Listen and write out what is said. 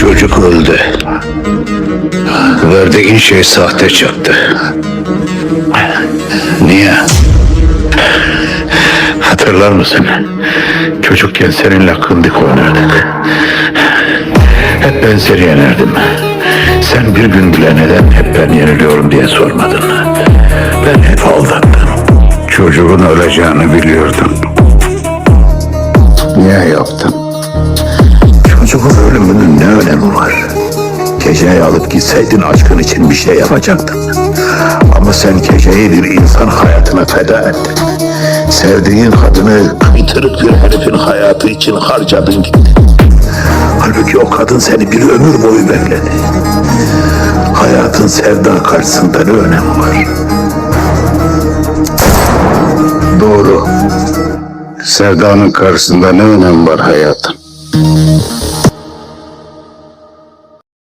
Çocuk öldü. Verdiğin şey sahte çıktı. Niye? Hatırlar mısın? Çocukken seninle kındık oynardık. Hep ben seni yenerdim. Sen bir gün bile neden hep ben yeniliyorum diye sormadın. Ben hep aldattım. Çocuğun öleceğini biliyordum. Niye yaptın? Çocuğun ölümünün ne önemi var? Geceyi alıp gitseydin aşkın için bir şey yapacaktın. Ama sen geceyi bir insan hayatına feda ettin. Sevdiğin kadını kıytırık bir herifin hayatı için harcadın gitti. Halbuki o kadın seni bir ömür boyu bekledi. Hayatın sevda karşısında ne önemi var? Doğru. Sevdanın karşısında ne önemi var hayatın?